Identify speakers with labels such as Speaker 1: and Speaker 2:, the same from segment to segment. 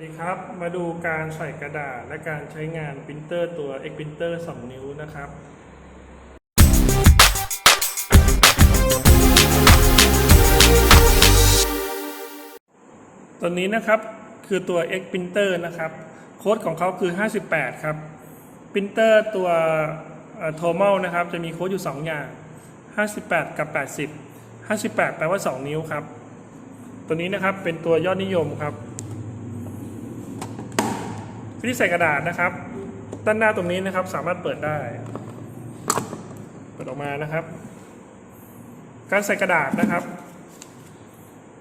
Speaker 1: สวัสดีครับ มาดูการใส่กระดาษและการใช้งานปรินเตอร์ตัว X Printer 2 นิ้วนะครับตัวนี้นะครับคือตัว X Printer นะครับ โค้ดของเขาคือ 58 ครับปรินเตอร์ตัวโทม a l นะครับ จะมีโค้ดอยู่ 2 อย่าง 58 กับ 80 58 แปลว่า 2 นิ้วครับ ตัวนี้นะครับเป็นตัวยอดนิยมครับ วิธีใส่กระดาษนะครับ ด้านหน้าตรงนี้นะครับ สามารถเปิดได้ เปิดออกมานะครับ การใส่กระดาษนะครับ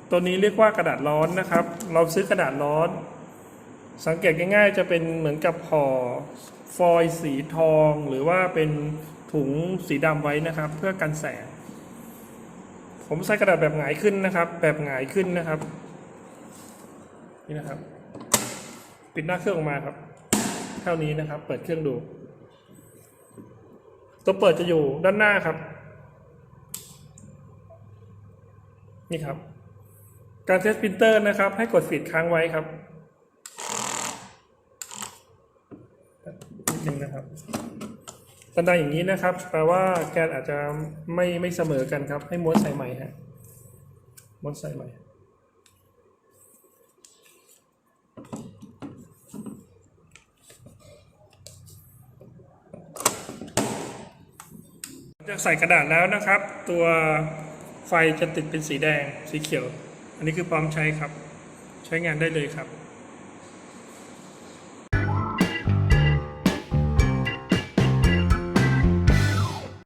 Speaker 1: ตัวนี้เรียกว่ากระดาษร้อนนะครับ เราซื้อกระดาษร้อน สังเกตง่ายๆ จะเป็นเหมือนกับห่อฟอยล์สีทอง หรือว่าเป็นถุงสีดำไว้นะครับ เพื่อกันแสง ผมใส่กระดาษแบบหงายขึ้นนะครับ แบบหงายขึ้นนะครับ นี่นะครับ ปิดหน้าเครื่องออกมาครับ เท่านี้นะครับ เปิดเครื่องดู ตัวเปิดจะอยู่ด้านหน้าครับ นี่ครับ การเทสปรินเตอร์นะครับ ให้กดฟีดค้างไว้ครับนิดนึงนะครับตันใดอย่างนี้นะครับ แปลว่าแกนอาจจะไม่ไม่เสมอกันครับ ให้ม้วนใส่ใหม่ฮะม้วนใส่ใหม่ จะใส่กระดาษแล้วนะครับ ตัวไฟจะติดเป็นสีแดงสีเขียว อันนี้คือพร้อมใช้ครับ ใช้งานได้เลยครับ